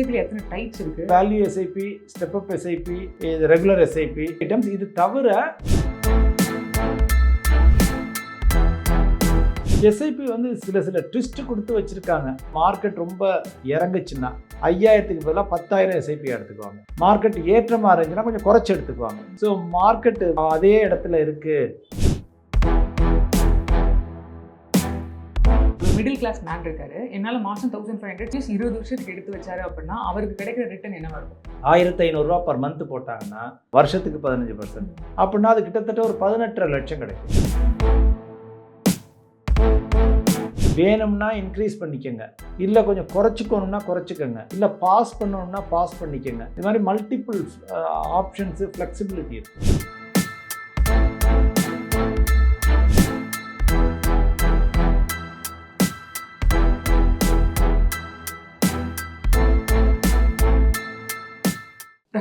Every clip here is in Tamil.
எஸ்ஐபியில் எத்தனை டைப்ஸ் இருக்குது value SIP step up SIP இது ரெகுலர் எஸ்ஐபி ஐட்டம்ஸ் இது தவிர எஸ்ஐபி வந்து சில சில ட்விஸ்ட் கொடுத்து வச்சுருக்காங்க. மார்க்கெட் ரொம்ப இறங்குச்சுன்னா ஐயாயிரத்துக்கு பதிலாக பத்தாயிரம் எஸ்ஐபி எடுத்துக்குவாங்க. மார்க்கெட் ஏற்றமாக இருந்துச்சுன்னா கொஞ்சம் குறைச்சி எடுத்துக்குவாங்க. ஸோ மார்க்கெட்டு அதே இடத்துல இருக்குது மிடில் கிளாஸ் மேன் இருக்காரு. என்னால் மாதம் தௌசண்ட் ஃபைவ் ஹண்ட்ரட் இருபது வருஷத்துக்கு எடுத்து வச்சாரு அப்படின்னா அவருக்கு கிடைக்கிற ரிட்டர்ன் என்ன இருக்கும்? ஆயிரத்தி ஐநூறுரூவா பர் மந்த் போட்டாங்கன்னா வருஷத்துக்கு பதினஞ்சு பர்சன்ட் அப்படின்னா அது கிட்டத்தட்ட ஒரு பதினெட்டரை லட்சம் கிடைக்கும். வேணும்னா இன்க்ரீஸ் பண்ணிக்கோங்க. இல்லை கொஞ்சம் குறைச்சிக்கணும்னா குறைச்சிக்கோங்க. இல்லை பாஸ் பண்ணணும்னா பாஸ் பண்ணிக்கோங்க. இது மாதிரி மல்டிபிள் ஆப்ஷன்ஸு ஃப்ளெக்சிபிலிட்டி இருக்குது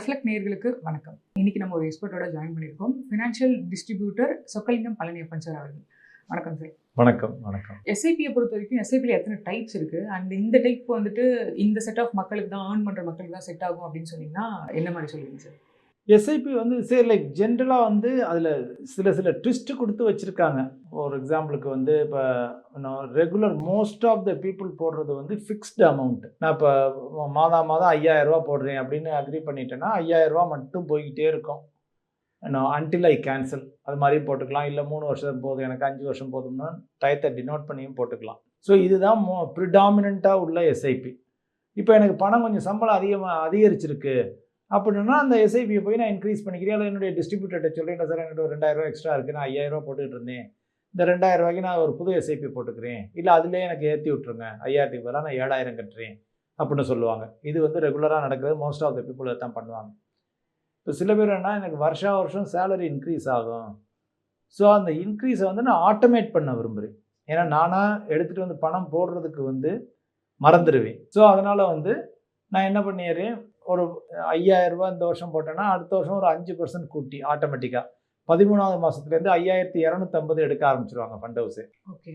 ரெஃப்ளெக்ட் நேர்களுக்கு வணக்கம். இன்னைக்கு நம்ம ஒரு எக்ஸ்பர்ட்டோட ஜாயின் பண்ணியிருக்கோம். Financial distributor Chockalingam Palaniappan sir அவர்கள். வணக்கம் சார் வணக்கம் வணக்கம். எஸ்ஐபியை பொறுத்த வரைக்கும் எஸ்ஐபியில் எத்தனை டைப்ஸ் இருக்கு? அண்ட் இந்த டைப் வந்துட்டு இந்த செட் ஆஃப் மக்களுக்கு தான் ஏர்ன் பண்ற மக்களுக்கு தான் செட் ஆகும் அப்படின்னு சொன்னீங்கன்னா என்ன மாதிரி சொல்லுவீங்க சார் எஸ்ஐபி வந்து சரி லைக் ஜென்ரலாக வந்து அதில் சில சில ட்விஸ்ட் கொடுத்து வச்சுருக்காங்க. ஒரு எக்ஸாம்பிளுக்கு வந்து இப்போ regular most of the people போடுறது வந்து ஃபிக்ஸ்டு அமௌண்ட் நான் இப்போ மாதம் மாதம் ஐயாயிரரூபா போடுறேன் அப்படின்னு அக்ரி பண்ணிட்டேன்னா ஐயாயிரரூவா மட்டும் போய்கிட்டே இருக்கும். நான் அன்டில் ஐ கேன்சல் அது மாதிரியும் போட்டுக்கலாம். இல்லை மூணு வருஷம் போதும் எனக்கு அஞ்சு வருஷம் போதும்னா டயத்தை டினோட் பண்ணியும் போட்டுக்கலாம். ஸோ இதுதான் மோ ப்ரிடாமினண்ட்டாக உள்ள எஸ்ஐபி இப்போ எனக்கு பணம் கொஞ்சம் சம்பளம் அதிகமாக அதிகரிச்சிருக்கு. அப்படின்னா அந்த எஸ்ஐபியை போய் நான் இன்க்ரீஸ் பண்ணிக்கிறேன். இல்லை என்னுடைய டிஸ்ட்ரிபியூட்டர்கிட்ட சொல்கிறேன் சார் என்கிட்ட ஒரு ரெண்டாயிரரூவா எக்ஸ்ட்ரா இருக்குது நான் ஐயாயிரரூவா போட்டுக்கிட்டு இருந்தேன். இந்த ரெண்டாயிரம் ரூபாய்க்கு நான் ஒரு புது எஸ்ஐபி போட்டுக்கிறேன். இல்லை அதிலே எனக்கு ஏற்றி விட்ருங்க ஐயாயிரத்துக்கு பதிலாக நான் ஏழாயிரம் கட்டுறேன். அப்படின்னு சொல்லுவாங்க. இது வந்து ரெகுலராக நடக்கிறது. மோஸ்ட் ஆஃப் த பீப்புள் தான் பண்ணுவாங்க. இப்போ சில பேர் என்ன எனக்கு வருஷா வருஷம் சேலரி இன்க்ரீஸ் ஆகும். ஸோ அந்த இன்க்ரீஸை வந்து நான் ஆட்டோமேட் பண்ண விரும்புகிறேன் ஏன்னா நானாக எடுத்துகிட்டு வந்து பணம் போடுறதுக்கு வந்து மறந்துடுவேன். ஸோ அதனால் வந்து நான் என்ன பண்ணிடுறேன்? ஒரு ஐயாயிரம் ரூபாய் இந்த வருஷம் போட்டேன்னா அடுத்த வருஷம் ஒரு அஞ்சு பர்சன்ட் கூட்டி ஆட்டோமேட்டிக்காக பதிமூணாவது மாதத்துலேருந்து ஐயாயிரத்தி இரநூத்தம்பது எடுக்க ஆரம்பிச்சிருவாங்க ஃபண்ட் ஹவுஸு ஓகே.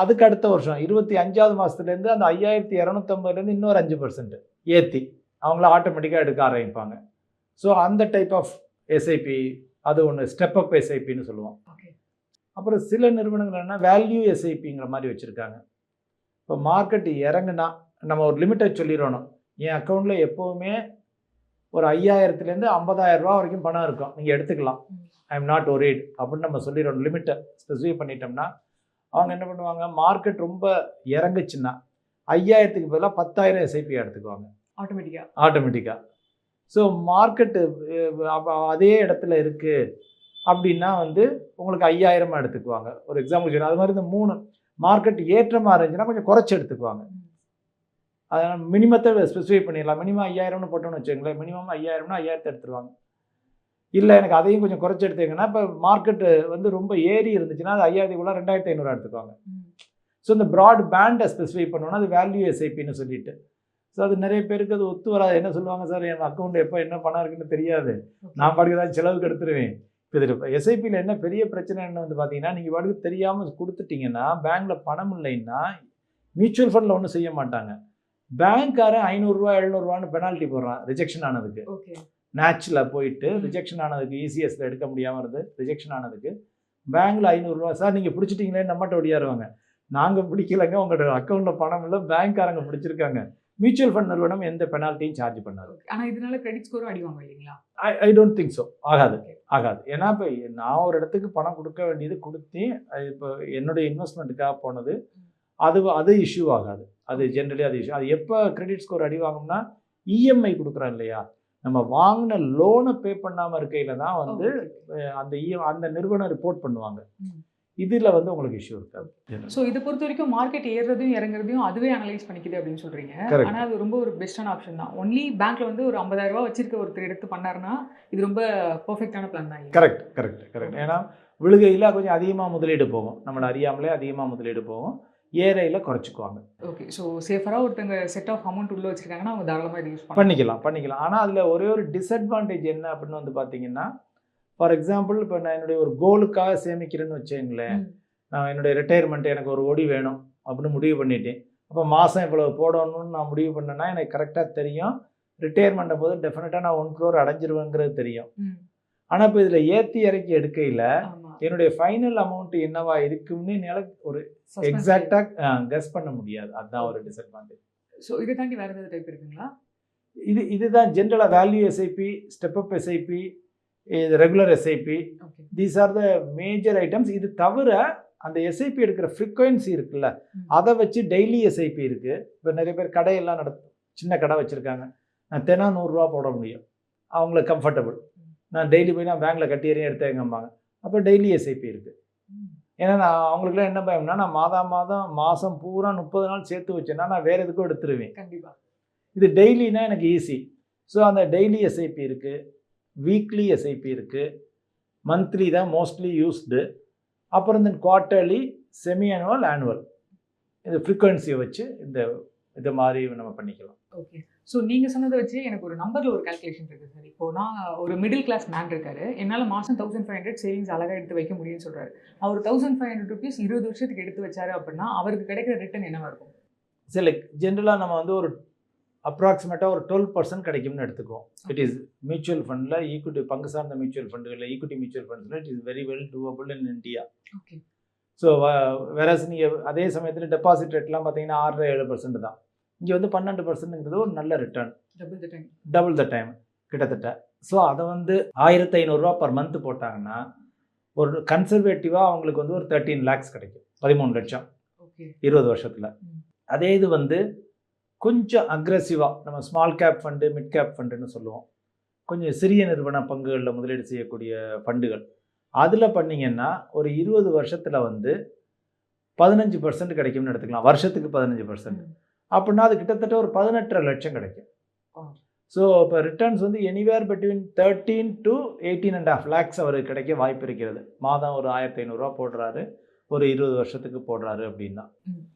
அதுக்கு அடுத்த வருஷம் இருபத்தி அஞ்சாவது மாதத்துலேருந்து அந்த ஐயாயிரத்தி இரநூத்தம்பதுலேருந்து இன்னொரு அஞ்சு பர்சன்ட் ஏற்றி அவங்கள ஆட்டோமேட்டிக்காக எடுக்க ஆரம்பிப்பாங்க. ஸோ அந்த டைப் ஆஃப் எஸ்ஐபி அது ஒன்று ஸ்டெப் அப் எஸ்ஐபின்னு சொல்லுவோம். ஓகே. அப்புறம் சில நிறுவனங்கள் என்ன வேல்யூ எஸ்ஐபிங்கிற மாதிரி வச்சுருக்காங்க. இப்போ மார்க்கெட் இறங்குனா நம்ம ஒரு லிமிட்டை சொல்லிடணும். என் அக்கௌண்ட்டில் எப்போவுமே ஒரு ஐயாயிரத்துலேருந்து ஐம்பதாயிரம் ரூபா வரைக்கும் பணம் இருக்கும். நீங்கள் எடுத்துக்கலாம். ஐ எம் நாட் ஒரீட் அப்படின்னு நம்ம சொல்லிடணும் லிமிட்டை ஸ்பெசிஃபை பண்ணிட்டோம்னா அவங்க என்ன பண்ணுவாங்க? மார்க்கெட் ரொம்ப இறங்குச்சுன்னா ஐயாயிரத்துக்கு பதிலாக பத்தாயிரம் எஸ்ஐபி எடுத்துக்குவாங்க. ஆட்டோமேட்டிக்கா ஆட்டோமேட்டிக்காக ஸோ மார்க்கெட்டு அதே இடத்துல இருக்குது அப்படின்னா வந்து உங்களுக்கு ஐயாயிரமா எடுத்துக்குவாங்க. ஒரு எக்ஸாம்பிள் அது மாதிரி இந்த மூணு மார்க்கெட் ஏற்றமாக இருந்துச்சுன்னா கொஞ்சம் குறைச்சி எடுத்துக்குவாங்க. அதனால் மினிமத்தை ஸ்பெசிஃபை பண்ணிடலாம். மினிமம் ஐயாயிரம்னு போட்டோம்னு வச்சுக்கோங்களேன். மினிமம் ஐயாயிரம்னா ஐயாயிரத்தை எடுத்துருவாங்க. இல்லை எனக்கு அதையும் கொஞ்சம் குறைச்சி எடுத்துக்கங்கன்னா இப்போ மார்க்கெட்டு வந்து ரொம்ப ஏறி இருந்துச்சுன்னா அது ஐயாயிரத்துக்குள்ள ரெண்டாயிரத்தி ஐநூறு எடுத்துக்குவாங்க. ஸோ இந்த ப்ராட் பேண்டை ஸ்பெசிஃபை பண்ணோன்னா அது வேல்யூ எஸ்ஐபின்னு சொல்லிட்டு. ஸோ அது நிறைய பேருக்கு அது ஒத்து வராது. என்ன சொல்லுவாங்க சார் என் அக்கௌண்ட் எப்போ என்ன பணம் இருக்குன்னு தெரியாது. நான் பாட்டுக்கு ஏதாவது செலவுக்கு எடுத்துருவேன். இப்போ இதில் எஸ்ஐபியில் என்ன பெரிய பிரச்சனை என்ன வந்து பார்த்தீங்கன்னா நீங்கள் பாட்டுக்கு தெரியாமல் கொடுத்துட்டீங்கன்னா பேங்க்கில் பணம் இல்லைன்னா மியூச்சுவல் ஃபண்டில் ஒன்றும் செய்ய மாட்டாங்க. பேங்க்காரன் ஐநூறுரூவா எழுநூறுவான்னு பெனால்ட்டி போடுறான் ரிஜெக்ஷன் ஆனதுக்கு. நேச்சில் போயிட்டு ரிஜெக்ஷன் ஆனதுக்கு இசிஎஸ்ல எடுக்க முடியாமல் இருந்து ரிஜெக்ஷன் ஆனதுக்கு பேங்க்கில் ஐநூறுரூவா சார் நீங்கள் பிடிச்சிட்டிங்களே நம்மகிட்ட ஒடியாருவாங்க நாங்கள் பிடிக்கலைங்க உங்களோட அக்கௌண்ட்டில் பணம் இல்லை பேங்க்காரங்க பிடிச்சிருக்காங்க. மியூச்சுவல் ஃபண்ட் நிறுவனம் எந்த பெனால்ட்டியும் சார்ஜ் பண்ணாது. ஆனா இதனால கிரெடிட் ஸ்கோரும் அடிவாங்க இல்லைங்களா? I I don't think so ஆகாது. ஆகாது. ஏன்னா இப்போ நான் ஒரு இடத்துக்கு பணம் கொடுக்க வேண்டியது கொடுத்து இப்போ என்னுடைய இன்வெஸ்ட்மெண்ட்டுக்காக போனது. அது அது இஷ்யூ ஆகாது. அது ஜென்ரலி அது இஷ்யூ அது எப்போ கிரெடிட் ஸ்கோர் அடி வாங்கும்னா இஎம்ஐ கொடுக்குறோம் இல்லையா? நம்ம வாங்கின லோனை பே பண்ணாமல் இருக்கையில் தான் வந்து அந்த இ அந்த நிறுவனம் ரிப்போர்ட் பண்ணுவாங்க. இதில் வந்து உங்களுக்கு இஷ்யூ இருக்காது. ஸோ இதை பொறுத்த வரைக்கும் மார்க்கெட் ஏறுறதையும் இறங்குறதையும் அதுவே அனலைஸ் பண்ணிக்குது அப்படின்னு சொல்றீங்க. Correct. ஆனா அது ரொம்ப ஒரு பெஸ்டான ஆப்ஷன் தான். ஒன்லி பேங்க்ல வந்து ஒரு 50000 ரூபாய் வச்சிருக்க ஒருத்தர் எடுத்து பண்ணாருன்னா இது ரொம்ப பெர்ஃபெக்டான பிளான் தான்? கரெக்ட் கரெக்ட் கரெக்ட் ஏன்னா விழுகையில் கொஞ்சம் அதிகமாக முதலீடு போகும். நம்மளை அறியாமலே அதிகமாக முதலீடு போகும். ஏரையில் குறைச்சிக்குவாங்க. ஓகே ஸோ சேஃபராக ஒருத்தங்க செட் ஆஃப் அமௌண்ட் உள்ள வச்சிருக்காங்கன்னா அவங்க தாராளமாக இது யூஸ் பண்ணிக்கலாம் பண்ணிக்கலாம். ஆனால் அதில் ஒரே ஒரு டிஸ்அட்வான்டேஜ் என்ன அப்படின்னு வந்து பார்த்தீங்கன்னா ஃபார் எக்ஸாம்பிள் இப்போ நான் என்னுடைய ஒரு கோலுக்காக சேமிக்கிறேன்னு வச்சுங்களேன். நான் என்னுடைய ரிட்டையர்மெண்ட் எனக்கு ஒரு ஒடி வேணும் அப்படின்னு முடிவு பண்ணிட்டேன். அப்போ மாதம் இவ்வளோ போடணும்னு நான் முடிவு பண்ணேன்னா எனக்கு கரெக்டாக தெரியும். ரிட்டையர்மெண்ட்டை போது டெஃபினட்டாக நான் ஒன் க்ரோர் அடைஞ்சிருவேங்கிறது தெரியும். ஆனால் இப்போ இதில் ஏற்றி இறக்கி எடுக்கையில் என்னுடைய ஃபைனல் அமௌண்ட் என்னவா இருக்கும்னு என்னால் ஒரு எக்ஸாக்டாக கெஸ் பண்ண முடியாது. அதுதான் ஒரு டிஸ்அட்வான்டேஜ் ஸோ இதை தாண்டி வேற ஏதாவது டைப் இருக்குங்களா? இது இதுதான் ஜென்ரலாக value SIP step up SIP இது regular SIP these are the major items இது தவிர அந்த எஸ்ஐபி எடுக்கிற ஃப்ரீக்வன்சி இருக்குல்ல. அதை வச்சு டெய்லி எஸ்ஐபி இருக்கு. இப்போ நிறைய பேர் கடையெல்லாம் நடத்தும் சின்ன கடை வச்சுருக்காங்க. நான் தினம் நூறுரூவா போட முடியும். அவங்களுக்கு கம்ஃபர்டபுள் நான் டெய்லி போய் நான் பேங்க்கில் கட்டியறேன் எடுத்தேங்கம்பாங்க அப்போ டெய்லி எஸ்ஐபி இருக்குது ஏன்னா நான் அவங்களுக்குலாம் என்ன பயம்னா நான் மாதம் மாதம் மாதம் பூரா முப்பது நாள் சேர்த்து வச்சேன்னா நான் வேறு எதுக்கும் எடுத்துருவேன். கண்டிப்பா. இது டெய்லினா எனக்கு ஈஸி ஸோ அந்த டெய்லி எஸ்ஐபி இருக்குது வீக்லி எஸ்ஐபி இருக்குது மந்த்லி தான் மோஸ்ட்லி யூஸ்டு அப்புறம் இந்த குவார்ட்டர்லி செமி ஆனுவல் ஆனுவல் இது ஃப்ரீக்வன்சியை வச்சு இந்த இது மாதிரி நம்ம பண்ணிக்கலாம். ஓகே ஸோ நீங்கள் சொன்னதை வச்சு எனக்கு ஒரு நம்பரில் ஒரு கால்குலேஷன் இருக்குது சார் இப்போ நான் ஒரு மிடில் கிளாஸ் மேன் இருக்காரு. என்னால் மாதம் தௌசண்ட் ஃபைவ் ஹண்ட்ரட் சேவிங்ஸ் அழகாக எடுத்து வைக்க முடியும்னு சொல்கிறாரு அவர் தௌசண்ட் ஃபைவ் ஹண்ட்ரட் ருபீஸ் இருபது வருஷத்துக்கு எடுத்து வச்சாரு அப்படின்னா அவருக்கு கிடைக்கிற ரிட்டர்ன் என்னவா இருக்கும்? சரி லைக் ஜென்ரலாக நம்ம வந்து ஒரு அப்ராக்சிமேட்டாக ஒரு டுவெல் பர்சன்ட் கிடைக்கும்னு எடுத்துக்குவோம். இட் இஸ் மியூச்சுவல் ஃபண்டில் ஈக்விட்டி பங்கு சார்ந்த மியூச்சுவல் ஃபண்டுகளில் equity mutual ஃபண்ட்ஸில் it is very well doable in India okay so whereas நீங்கள் அதே சமயத்தில் டெபாசிட் ரேட்லாம் பார்த்தீங்கன்னா ஆறரை ஏழு பர்சன்ட் தான். இங்கே வந்து பன்னெண்டு பர்சன்ட்ங்கிறது ஒரு நல்ல return double the time double the time கிட்டத்தட்ட. ஸோ அதை வந்து ஆயிரத்தி ஐநூறுரூவா பர் மந்த் போட்டாங்கன்னா ஒரு கன்சர்வேட்டிவாக அவங்களுக்கு வந்து ஒரு தேர்ட்டீன் லேக்ஸ் கிடைக்கும். பதிமூணு லட்சம். இருபது வருஷத்தில். அதே இது வந்து கொஞ்சம் அக்ரெசிவாக நம்ம small cap fund mid cap ஃபண்டுன்னு சொல்லுவோம். கொஞ்சம் சிறிய நிறுவன பங்குகளில் முதலீடு செய்யக்கூடிய ஃபண்டுகள் அதில் பண்ணிங்கன்னா ஒரு இருபது வருஷத்தில் வந்து பதினஞ்சு பர்சன்ட் கிடைக்கும்னு எடுத்துக்கலாம். வருஷத்துக்கு பதினஞ்சு பர்சன்ட் அப்படின்னா அது கிட்டத்தட்ட ஒரு பதினெட்டரை லட்சம் கிடைக்கும். ஸோ இப்போ ரிட்டர்ன்ஸ் வந்து anywhere between thirteen to eighteen and half lakhs அவருக்கு கிடைக்க வாய்ப்பு இருக்கிறது. மாதம் ஒரு ஆயிரத்தி ஐநூறுரூவா போடுறாரு. ஒரு இருபது வருஷத்துக்கு போடுறாரு அப்படின்னா.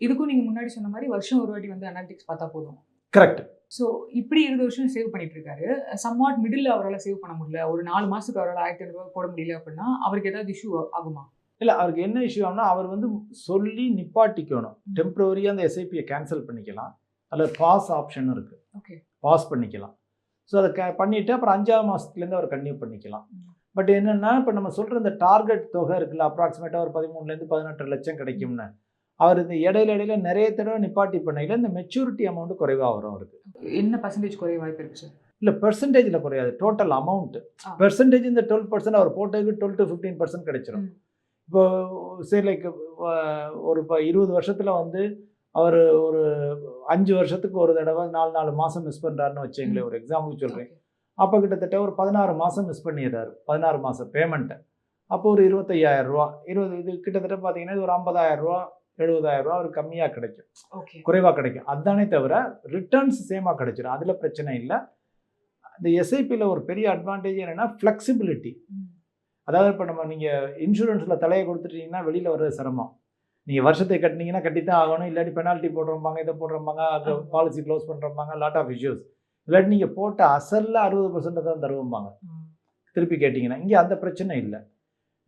இதுக்கும் நீங்கள் முன்னாடி சொன்ன மாதிரி வருஷம் ஒரு வாட்டி வந்து அனாலிட்டிக்ஸ் பார்த்தா போதும். கரெக்ட் ஸோ இப்படி இருபது வருஷம் சேவ் பண்ணிட்டு இருக்காரு. சம்வாட் மிடில் அவரால் சேவ் பண்ண முடியல. ஒரு நாலு மாசத்துக்கு அவரால் ஆயிரத்தி ஐநூறுபா போட முடியல அப்படின்னா அவருக்கு ஏதாவது இஷ்யூ ஆகுமா? இல்லை அவருக்கு என்ன இஷ்யூ ஆகும்னா அவர் வந்து சொல்லி நிப்பாட்டிக்கணும். டெம்பரவரியாக அந்த எஸ்ஐபியை கேன்சல் பண்ணிக்கலாம். அதில் பாஸ் ஆப்ஷன் இருக்குது ஓகே. பாஸ் பண்ணிக்கலாம். ஸோ அதை க பண்ணிவிட்டு அப்புறம் அஞ்சாவது மாதத்துலேருந்து அவர் கன்டினியூ பண்ணிக்கலாம். பட் என்னென்னா இப்போ நம்ம சொல்கிற இந்த டார்கெட் தொகை இருக்குல்ல அப்ராக்சிமேட்டாக ஒரு பதிமூணுலேருந்து பதினெட்டு லட்சம் கிடைக்கும்னு. அவர் இந்த இடையில இடையில நிறைய தடவை நிப்பாட்டி பண்ணையில் இந்த மெச்சூரிட்டி அமௌண்ட் குறைவாக வரும் அவருக்கு. என்ன பர்சன்டேஜ் குறைய வாய்ப்பு இருக்கு சார் இல்லை பெர்சன்டேஜில் குறையாது. டோட்டல் அமௌண்ட் ஆ. பெர்சன்டேஜ் இந்த டுவெல் பர்சன்ட் அவர் போட்டதுக்கு டுவெல் டு ஃபிஃப்டீன் பர்சன்ட் கிடைச்சிரும். ம். இப்போ சரி லைக் ஒரு இப்போ இருபது வருஷத்தில் வந்து அவர் ஒரு அஞ்சு வருஷத்துக்கு ஒரு தடவை நாலு நாலு மாதம் மிஸ் பண்ணுறாருன்னு வச்சுங்களேன் ஒரு எக்ஸாம்பிள் சொல்கிறேன். அப்போ கிட்டத்தட்ட ஒரு பதினாறு மாதம் மிஸ் பண்ணிடுறாரு பதினாறு மாதம் பேமெண்ட்டை அப்போ ஒரு இருபத்தையாயிரம் ரூபா இருபது இது கிட்டத்தட்ட பார்த்தீங்கன்னா இது ஒரு ஐம்பதாயிரம் ரூபா எழுபதாயிரம் ரூபா ஒரு கம்மியாக கிடைக்கும். குறைவாக கிடைக்கும். அதுதானே தவிர ரிட்டர்ன்ஸ் சேமாக கிடைச்சிடும் அதில் பிரச்சனை இல்லை. இந்த எஸ்ஐபியில் ஒரு பெரிய அட்வான்டேஜ் என்னென்னா ஃப்ளெக்சிபிலிட்டி அதாவது இப்போ நம்ம நீங்கள் இன்சூரன்ஸில் தலையை கொடுத்துட்டீங்கன்னா வெளியில் வர்றது சிரமம். நீங்கள் வருஷத்தை கட்டினீங்கன்னா கட்டித்தான் ஆகணும். இல்லாட்டி பெனால்ட்டி போடுறோம்பாங்க இதை போடுறோம்பாங்க அது. பாலிசி க்ளோஸ் பண்ணுறோம்பாங்க லாட் ஆஃப் இஷ்யூஸ் இல்லாட்டி நீங்கள் போட்ட அசலில் அறுபது பர்சன்ட் தான் தருவோம்பாங்க. திருப்பி கேட்டிங்கன்னா இங்கே அந்த பிரச்சனை இல்லை.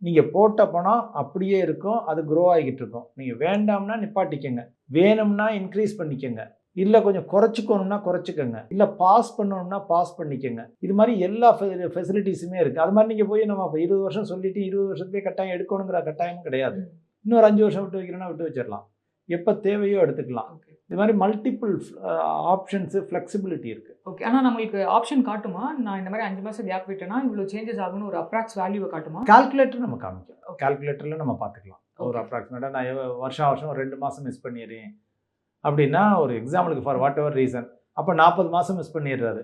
நீங்கள் போட்ட பணம் அப்படியே இருக்கும் அது க்ரோ ஆகிக்கிட்டு இருக்கும். நீங்கள் வேண்டாம்னா நிப்பாட்டிக்கங்க. வேணும்னா இன்க்ரீஸ் பண்ணிக்கங்க. இல்லை கொஞ்சம் குறைச்சிக்கணும்னா குறைச்சிக்கங்க. இல்லை பாஸ் பண்ணணும்னா பாஸ் பண்ணிக்கங்க. இது மாதிரி எல்லா ஃபெசிலிட்டிஸுமே இருக்குது அது மாதிரி நீங்கள் போய் நம்ம இப்போ இருபது வருஷம் சொல்லிட்டு இருபது வருஷத்துலேயே கட்டாயம் எடுக்கணுங்கிற கட்டாயமும் கிடையாது. இன்னொரு அஞ்சு வருஷம் விட்டு வைக்கிறோன்னா விட்டு வச்சிடலாம். எப்போ தேவையோ எடுத்துக்கலாம். இது மாதிரி மல்டிபிள் ஆப்ஷன்ஸு ஃப்ளெக்சிபிலிட்டி இருக்குது ஓகே. ஆனால் நம்மளுக்கு ஆப்ஷன் காட்டுமா? நான் இந்த மாதிரி அஞ்சு மாதம் கேப் விட்டேன்னா இவ்வளோ சேஞ்சஸ் ஆகும்னு ஒரு அப்ராக்ஸ் வேல்யூவை காட்டுமா? கால்குலேட்டர் நம்ம காமிக்கும். கால்குலேட்டரில் நம்ம பார்த்துக்கலாம் ஒரு. அப்ராக்சிமேட்டாக நான் வருஷம் வருஷம் ரெண்டு மாதம் மிஸ் பண்ணிடுறேன். அப்படின்னா ஒரு எக்ஸாம்பிளுக்கு ஃபார் வாட் எவர் ரீசன் அப்போ நாற்பது மாதம் மிஸ் பண்ணிடுறாரு.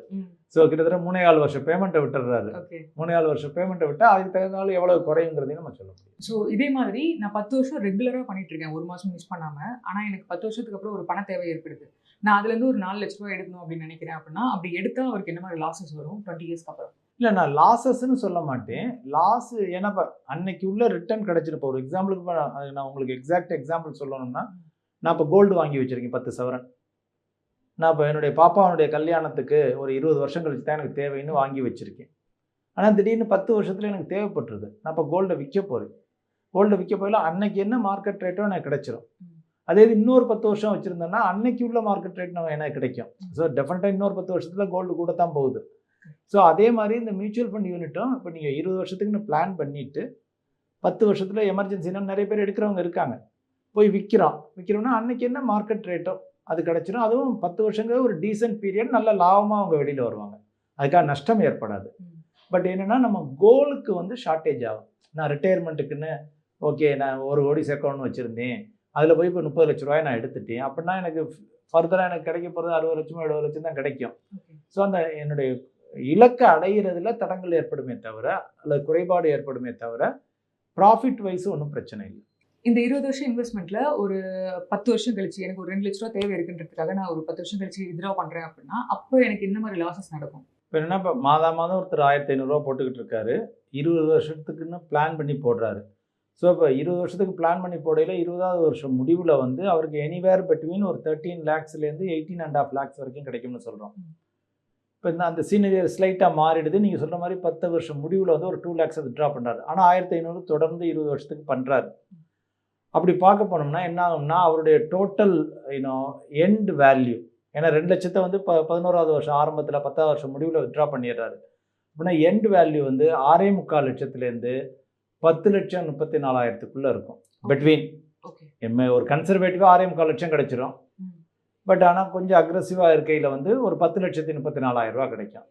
ஸோ கிட்டத்தட்ட மூணே கால் வருஷம் பேமெண்ட்டை விட்டுறாரு மூணே கால் வருஷம் பேமெண்ட்டை விட்டால் அதுக்கு தகுந்தாலும் எவ்வளவு குறையுங்கிறதையும் நம்ம சொல்ல முடியும். ஸோ இதே மாதிரி நான் பத்து வருஷம் ரெகுலராக பண்ணிட்டு இருக்கேன். ஒரு மாதம் மிஸ் பண்ணாமல் ஆனால் எனக்கு பத்து வருஷத்துக்கு அப்புறம் ஒரு பண தேவை ஏற்படுது. நான் அதுலேருந்து ஒரு நாலு லட்ச ரூபாய் எடுக்கணும் அப்படின்னு நினைக்கிறேன் அப்படின்னா அப்படி எடுத்தால் அவருக்கு என்ன மாதிரி லாஸஸ் வரும்? டுவெண்ட்டி இயர்ஸ்க்கு அப்புறம். இல்லை நான் லாஸஸ்ன்னு சொல்ல மாட்டேன். லாஸ் ஏன்னா அன்னைக்கு உள்ள ரிட்டர்ன் கிடைச்சிருப்ப. ஒரு எக்ஸாம்பிளுக்கு நான் உங்களுக்கு எக்ஸாக்ட் எக்ஸாம்பிள் சொல்லணும்னா நான் இப்போ கோல்டு வாங்கி வச்சுருக்கேன் பத்து சவரன். நான் இப்போ என்னுடைய பாப்பாவனுடைய கல்யாணத்துக்கு ஒரு இருபது வருஷம் கழிச்சு தான் எனக்கு தேவைன்னு வாங்கி வச்சுருக்கேன். ஆனால் திடீர்னு பத்து வருஷத்தில் எனக்கு தேவைப்பட்டுருது. நான் இப்போ கோல்டை விற்க போகிறேன் கோல்டை விற்க போயில அன்னைக்கு என்ன மார்க்கெட் ரேட்டோ எனக்கு கிடைச்சிரும். அதே இது இன்னொரு பத்து வருஷம் வச்சுருந்தேன்னா அன்னைக்கு உள்ள மார்க்கெட் ரேட் நம்ம எனக்கு கிடைக்கும். ஸோ டெஃபினட்டாக இன்னொரு பத்து வருஷத்தில் கோல்டு கூட தான் போகுது. ஸோ அதே மாதிரி இந்த மியூச்சுவல் ஃபண்ட் யூனிட்டும் இப்போ நீங்கள் இருபது வருஷத்துக்குன்னு பிளான் பண்ணிவிட்டு பத்து வருஷத்தில் எமர்ஜென்சினா நிறைய பேர் எடுக்கிறவங்க இருக்காங்க. போய் விற்கிறோம் விற்கிறோம்னா அன்னைக்கு என்ன மார்க்கெட் ரேட்டோ அது கிடச்சிரும். அதுவும் பத்து வருஷங்கிறது ஒரு டீசென்ட் பீரியட் நல்ல லாபமாக அவங்க வெளியில் வருவாங்க. அதுக்காக நஷ்டம் ஏற்படாது. பட் என்னென்னா நம்ம கோலுக்கு வந்து ஷார்ட்டேஜ் ஆகும். நான் ரிட்டையர்மெண்ட்டுக்குன்னு ஓகே நான் ஒரு கோடி சேர்க்கணும்னு வச்சுருந்தேன். அதில் போய் இப்போ முப்பது லட்ச ரூபாய் நான் எடுத்துட்டேன். அப்படின்னா எனக்கு ஃபர்தராக எனக்கு கிடைக்க போகிறது அறுபது லட்சமோ எழுபது லட்சம் தான் கிடைக்கும். ஸோ அந்த என்னுடைய இலக்கை அடையிறதுல தடங்கள் ஏற்படுமே தவிர அல்லது குறைபாடு ஏற்படுமே தவிர ப்ராஃபிட் வைஸ் ஒன்றும் பிரச்சனை இல்லை. இந்த இருபது வருஷம் இன்வெஸ்ட்மெண்ட்ல ஒரு பத்து வருஷம் கழிச்சு எனக்கு ஒரு ரெண்டு லட்ச ரூபா தேவை இருக்குன்றதுக்காக நான் ஒரு பத்து வருஷம் கழிச்சு வித்ரா பண்றேன் அப்படின்னா அப்போ எனக்கு இந்த மாதிரி லாசஸ் நடக்கும்? இப்போ என்னன்னா இப்போ மாதா மாதம் ஒருத்தர் ஆயிரத்தி ஐநூறுரூவா போட்டுக்கிட்டு இருக்காரு. இருபது வருஷத்துக்குன்னு பிளான் பண்ணி போடுறாரு. ஸோ இப்போ இருபது வருஷத்துக்கு பிளான் பண்ணி போடையில் இருபதாவது வருஷம் முடிவில் வந்து அவருக்கு எனிவேர் between ஒரு தேர்ட்டீன் லேக்ஸ்லேருந்து எயிட்டீன் அண்ட் ஆஃப் லேக்ஸ் வரைக்கும் கிடைக்கும்னு சொல்கிறோம் இப்போ இந்த அந்த சீனரி ஸ்லைட்டாக மாறிடுது. நீங்கள் சொல்கிற மாதிரி பத்து வருஷம் முடிவில் வந்து ஒரு டூ லேக்ஸை வித்ட்ரா பண்ணுறாரு ஆனால் ஆயிரத்தி ஐநூறு தொடர்ந்து இருபது வருஷத்துக்கு பண்ணுறாரு அப்படி பார்க்க போனோம்னா என்ன ஆகும்னா அவருடைய டோட்டல் யூனோ எண்ட் வேல்யூ ஏன்னா ரெண்டு லட்சத்தை வந்து ப பதினோராவது வருஷம் ஆரம்பத்தில் பத்தாவது வருஷம் முடிவில் வித்ட்ரா பண்ணிடுறாரு. அப்படின்னா எண்ட் வேல்யூ வந்து ஆறே முக்கால் லட்சத்துலேருந்து பத்து லட்சம் முப்பத்தி நாலாயிரத்துக்குள்ளே இருக்கும். பெட்வீன் ஒரு கன்சர்வேட்டிவாக ஆறே முக்கால் லட்சம் கிடைச்சிரும். பட் ஆனால் கொஞ்சம் அக்ரெசிவாக இருக்கையில் வந்து ஒரு பத்து லட்சத்தி முப்பத்தி நாலாயிரம் ரூபா கிடைக்கும்.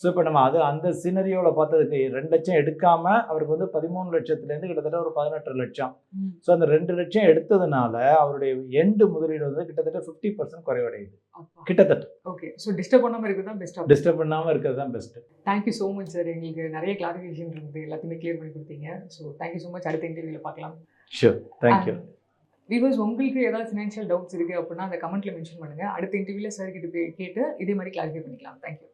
ஸோ இப்போ நம்ம அது அந்த சினரியோவில் பார்த்ததுக்கு ரெண்டு லட்சம் எடுக்காமல் அவருக்கு வந்து பதிமூணு லட்சத்துலேருந்து கிட்டத்தட்ட ஒரு பதினெட்டு லட்சம். ஸோ அந்த ரெண்டு லட்சம் எடுத்ததுனால அவருடைய எண்டு முதலீடு வந்து கிட்டத்தட்ட ஃபிஃப்டி பர்சன்ட் குறைவடையுது. கிட்டத்தட்ட. ஓகே. ஸோ டிஸ்டர்ப் பண்ணாமல் இருக்கிறது தான் பெஸ்ட் டிஸ்டர்ப் பண்ணாமல் இருக்கிறது தான் best thank you so much sir எங்களுக்கு நிறைய கிளாரிஃபிகேஷன் இருந்து எல்லாத்தையுமே கிளியர் பண்ணி கொடுத்தீங்க. ஸோ தேங்க்யூ ஸோ மச் அடுத்த இன்டர்வியூவில் பார்க்கலாம். ஷூர் தேங்க்யூ வியூவர்ஸ் உங்களுக்கு ஏதாவது ஃபினான்ஷியல் டவுட்ஸ் இருக்குது அப்படின்னா அந்த கமெண்ட்டில் மென்ஷன் பண்ணுங்கள் அடுத்த இன்டர்வியூவில் சார் கிட்ட போய் கேட்டு இதே மாதிரி கிளாரிஃபை பண்ணிக்கலாம். தேங்க்யூ